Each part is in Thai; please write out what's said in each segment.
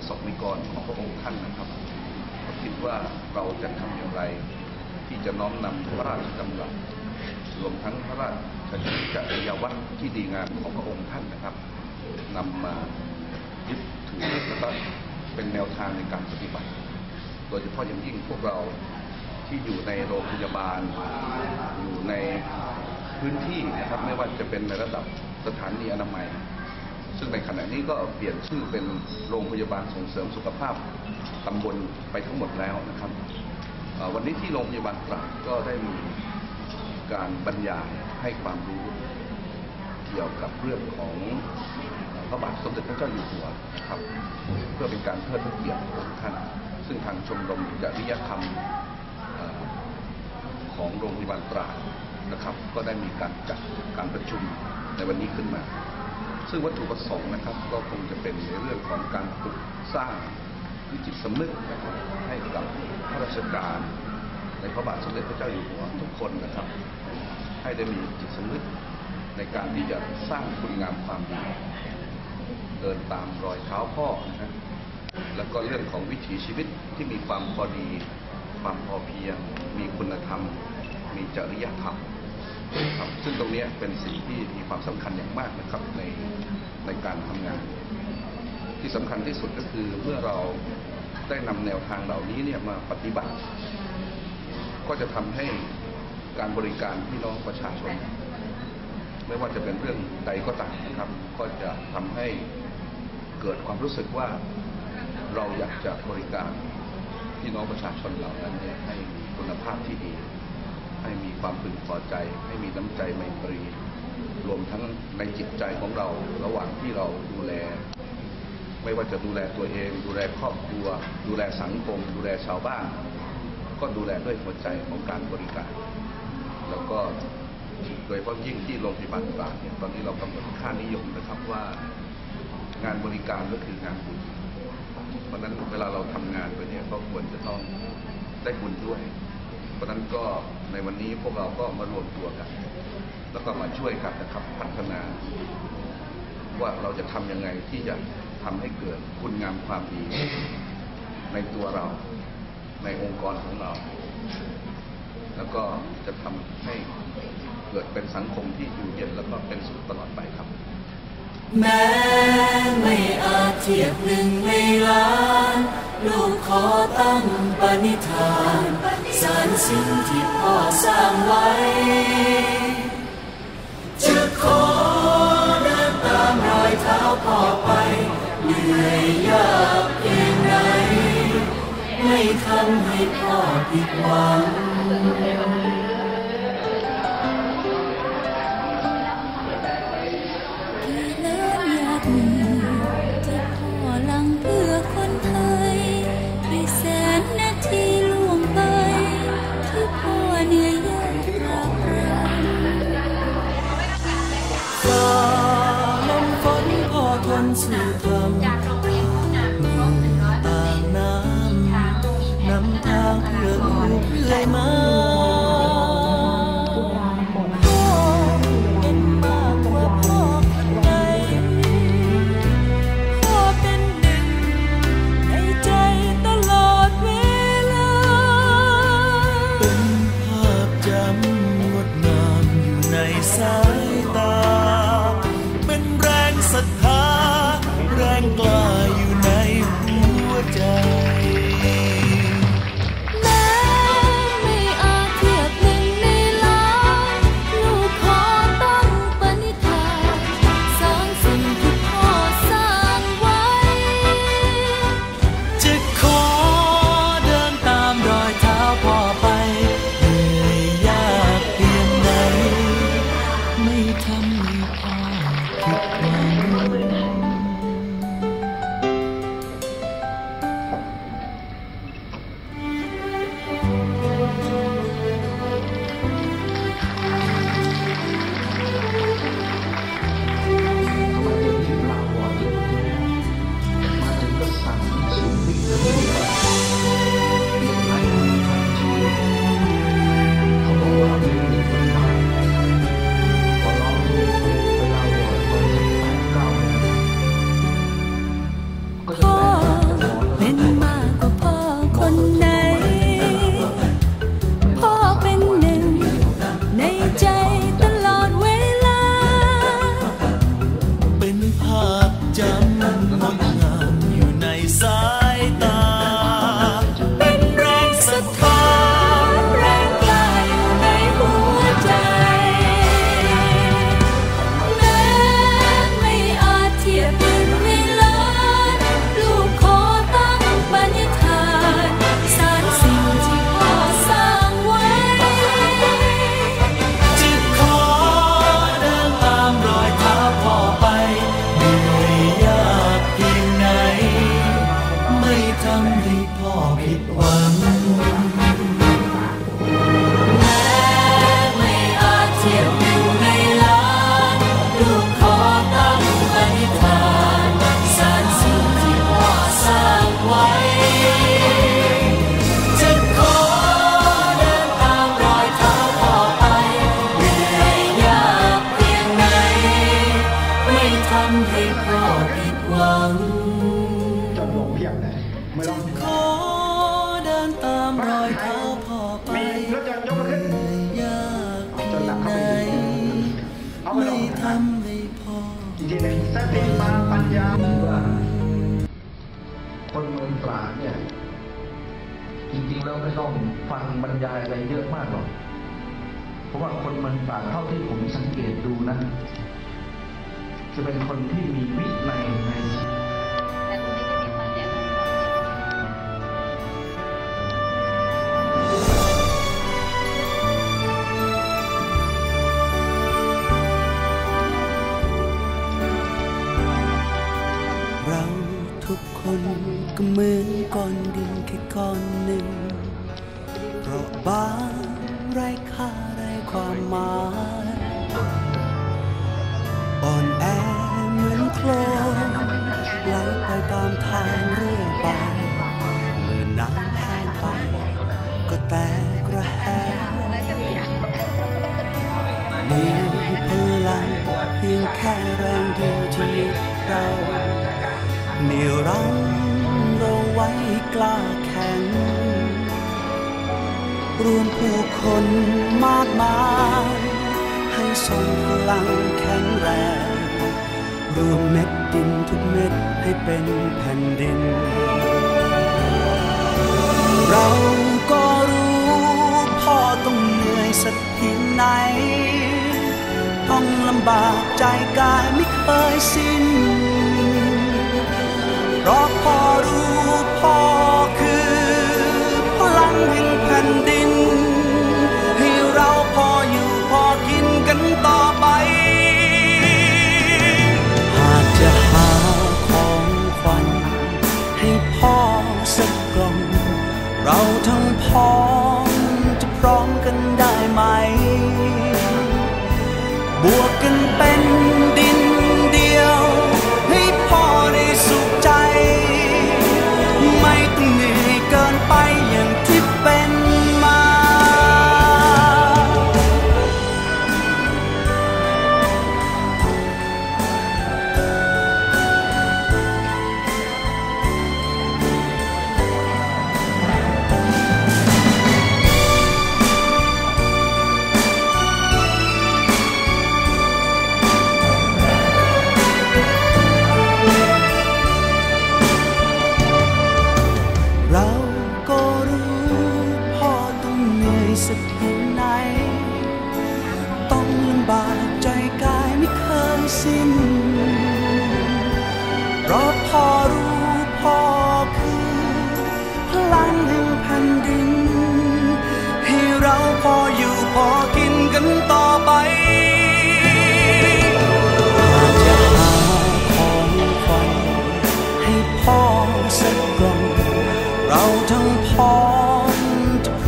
ประสบนิกรของพระองค์ท่านนะครับก็คิดว่าเราจะทำอย่างไร ที่จะน้อมนำพระราชดำรัสรวมทั้งพระราชจริยวัตรที่ดีงามของพระองค์ท่านนะครับนำมายึดถือแล้วก็เป็นแนวทางในการปฏิบัติ โดยเฉพาะอย่างยิ่งพวกเราที่อยู่ในโรงพยาบาล อยู่ในพื้นที่นะครับ ไม่ว่าจะเป็นในระดับสถานีอนามัย ซึ่งในขณะนี้ก็เปลี่ยนชื่อเป็นโรงพยาบาลส่งเสริมสุขภาพตำบลไปทั้งหมดแล้วนะครับ วันนี้ที่โรงพยาบาลตราดก็ได้มีการบรรยายให้ความรู้เกี่ยวกับเรื่องของพระบาทสมเด็จพระเจ้าอยู่หัวนะครับเพื่อเป็นการเทิดพระเกียรติพระองท่าน ซึ่งทางชมรมจริยธรรมของโรงพยาบาลตราดนะครับ ก็ได้มีการจัดการประชุมในวันนี้ขึ้นมา ซึ่งวัตถุประสงค์นะครับ ก็คงจะเป็นในเรื่องของการปลุกสร้างวิจิตสำนึกนะครับให้กับข้าราชการในพระบาทสมเด็จพระเจ้าอยู่หัวทุกคนนะครับ ให้ได้มีจิตสำนึกในการที่จะสร้างคุณงามความดีเดินตามรอยเท้าพ่อนะฮะแล้วก็เรื่องของวิถีชีวิตที่มีความพอดี ความพอเพียง มีคุณธรรม มีจริยธรรม ครับซึ่งตรงนี้เป็นสิ่งที่มีความสำคัญอย่างมากนะครับในในการทำงาน ที่สำคัญที่สุดก็คือเมื่อเราได้นำแนวทางเหล่านี้เนี่ยมาปฏิบัติ ก็จะทำให้การบริการพี่น้องประชาชน ไม่ว่าจะเป็นเรื่องใดก็ตามนะครับ ก็จะทำให้เกิดความรู้สึกว่าเราอยากจะบริการพี่น้องประชาชนเหล่านั้นให้มีคุณภาพที่ดี ให้มีความพึงพอใจ ให้มีน้ำใจไมตรี รวมทั้งในจิตใจของเรา ระหว่างที่เราดูแล ไม่ว่าจะดูแลตัวเอง ดูแลครอบครัว ดูแลสังคม ดูแลชาวบ้าน ก็ดูแลด้วยหัวใจของการบริการ แล้วก็โดยเฉพาะยิ่งที่โรงพยาบาลตราดเนี่ยตอนนี้เรากำหนดค่านิยมนะครับว่างานบริการก็คืองานบุญเพราะฉะนั้นเวลาเราทำงานไปเนี่ยก็ควรจะต้องได้บุญด้วย เพราะฉะนั้นก็ในวันนี้พวกเราก็มารวมตัวกัน แล้วก็มาช่วยกันนะครับพัฒนา ว่าเราจะทำยังไงที่จะทำให้เกิดคุณงามความดี ในตัวเรา ในองค์กรของเรา แล้วก็จะทำให้เกิดเป็นสังคมที่อยู่เย็นแล้วก็เป็นสุขตลอดไปครับ แม้ไม่อาจเทียบหนึ่งในล้าน ลูกขอตั้งปณิธาน สารสิ่งที่พ่อสร้างไว้ จะขอเดินตามรอยเท้าพ่อไปเหนื่อยยากเพียงไหนไม่ทำให้พ่อผิดหวัง สติมาปัญญาว่าคนเมืองตราดเนี่ย จริงๆแล้วไม่ต้องฟังบรรยายอะไรเยอะมากหรอก เพราะว่าคนเมืองตราดเท่าที่ผมสังเกตดูนะ จะเป็นคนที่มีวินัยในแต่ ก็เหมือนก้อนดินแค่ก้อนหนึ่ง เพราะบางไร้ค่าไร้ความหมายอ่อนแอเหมือนโคลนไหลไปตามทางเรื่อยไปเมื่อน้ำแห้งไป ก็แตกระแหงมีพลังเพียงแค่แรงเดียวที่เราเหนี่ยวรั้งเรา ไว้กล้าแข็ง รวมผู้คนมากมาย ให้ทรงพลังแข็งแรง รวมเม็ดดินทุกเม็ดให้เป็นแผ่นดิน เราก็รู้พ่อต้องเหนื่อยสักเพียงไหน ต้องลำบากใจกายไม่เคยสิ้นเพราะพ่อ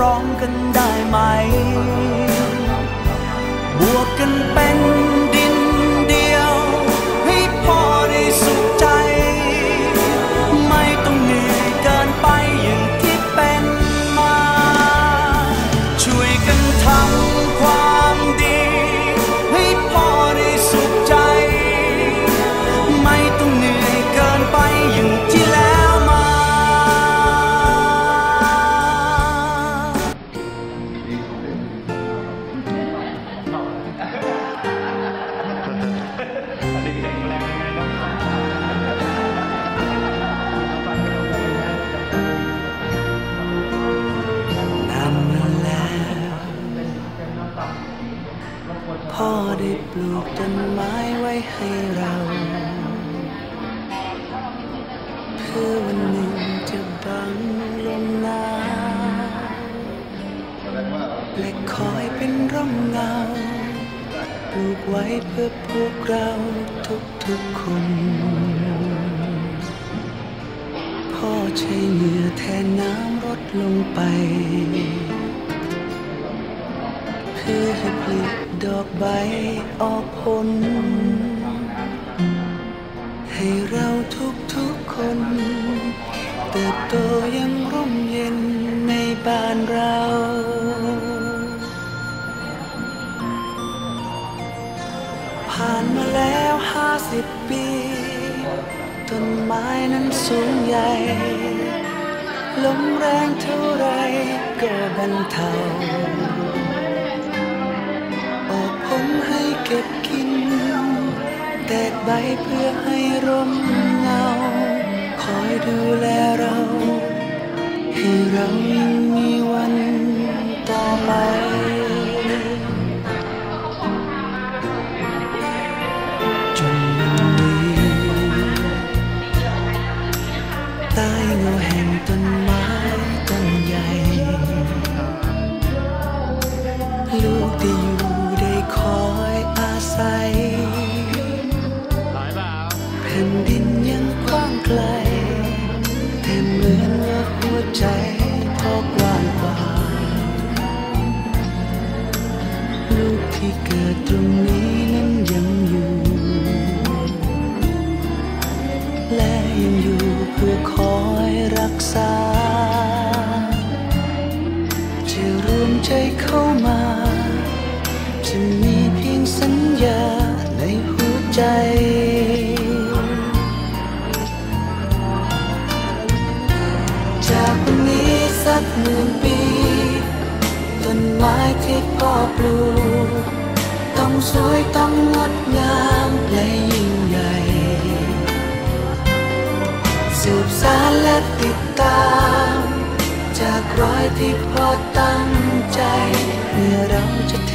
ร้อมกันได้ไหม บวกกันเป็นดิน เพื่อวันหนึ่งจะบังลมหนาวและคอยเป็นร่มเงาปลูกไว้เพื่อพวกเราทุกๆคน พ่อใช้เหงื่อแทนน้ำรดลงไป เพื่อให้ผลิดอกใบออกผลให้เราทุก คนเติบโตยังร่มเย็นในบ้านเราผ่านมาแล้วห้าสิบปี ต้นไม้นั้นสูงใหญ่ลมแรงเท่าไรก็บรรเทาออกผลให้เก็บกิน แตกใบเพื่อให้ร่มเงา ดูแลเรา ให้เรายังมีวันต่อไปจนวันนี้ใต้เงา พื่อคอยรักษา จะรวมใจเข้ามา จะมีเพียงสัญญาในหัวใจจากวันนี้สักหมื่นปี ต้นไม้ที่พ่อปลูก ติดตาม จากรอยที่พอตั้งใจ เมื่อเราจะเท